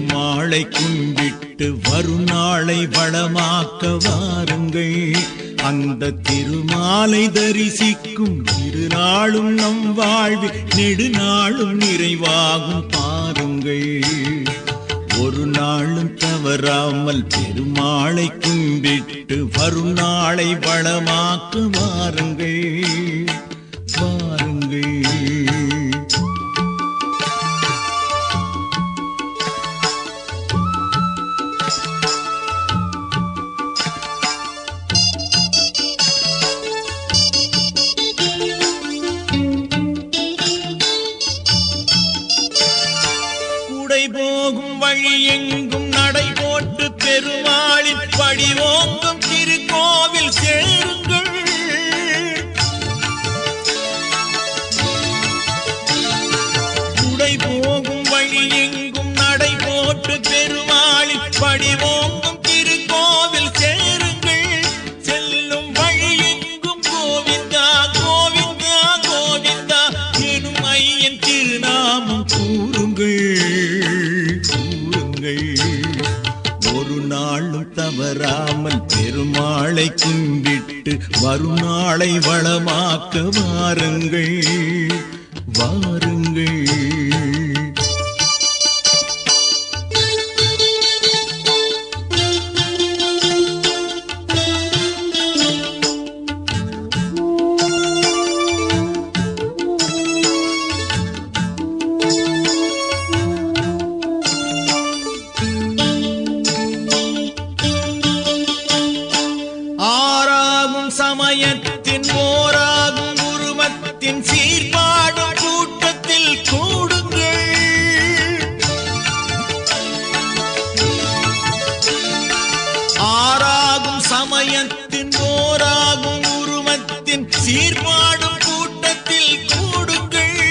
பெருமாளை கும்பிட்டு வரும் நாளை வளமாக்க வாருங்கள். அந்த திருமாலை தரிசிக்கும் இரு நாளும் நம் வாழ்வில் நெடுநாளும் நிறைவாகும் பாருங்கள். ஒரு நாளும் தவறாமல் பெருமாளை கும்பிட்டு வரும் நாளை வளமாக்க வாருங்கள். குடை போகும் வழி எங்கும் நடை போட்டு பெருமாளின் படி ஓங்கும் நாளும் பெருமாளை கும்பிட்டு வரும் நாளை வளமாக்க வாருங்கள் வாருங்கள். சமயத்தின் போராகும் உருவத்தின் சீர்பாடும் கூட்டத்தில் கூடுங்கள்.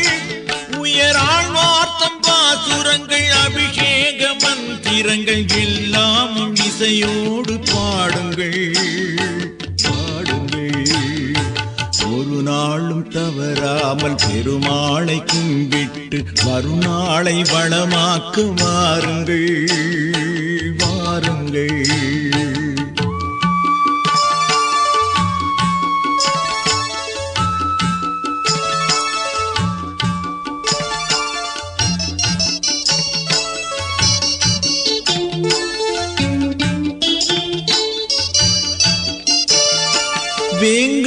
உயராழ்வார்த்தம் பாசுரங்கள் அபிஷேக மந்திரங்கள் எல்லாமும் இசையோடு பாடுங்கள். பாடுங்கள். ஒரு நாளும் தவறாமல் பெருமாளை கும்பிட்டு மறுநாளை வளமாக்கு வாருங்கள் வாருங்கள்.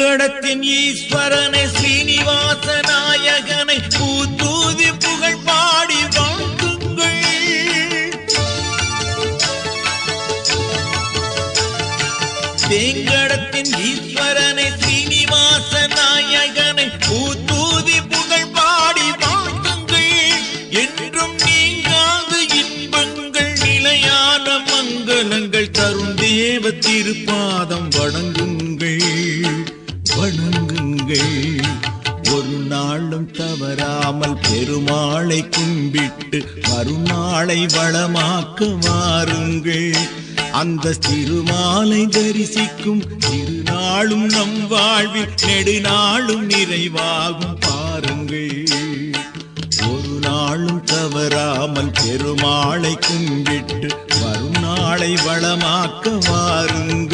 சங்கடத்தின் ஈஸ்வரனை ஸ்ரீனிவாச நாயகனை பூத்தூதி புகழ் பாடி வாழ்த்துங்கள் செங்கடத்தின் ஈஸ்வரனை ஸ்ரீனிவாச நாயகனை பூத்தூதி புகழ் பாடி வாழ்த்துங்கள் என்றும் நீங்காது இன்பங்கள் நிலையான மங்களங்கள் தரும் தேவ திருப்பாதம் வணங்குங்கள். வணங்குங்கள். ஒரு நாளும் தவறாமல் பெருமாளை கும்பிட்டு மறுநாளை வளமாக்க வாருங்கள் அந்த திருமாலை தரிசிக்கும் திருநாளும் நம் வாழ்வில் நெடுநாளும் நிறைவாகும் பாருங்கள். ஒரு நாளும் தவறாமல் பெருமாளை கும்பிட்டு மறுநாளை வளமாக்க வாருங்கள்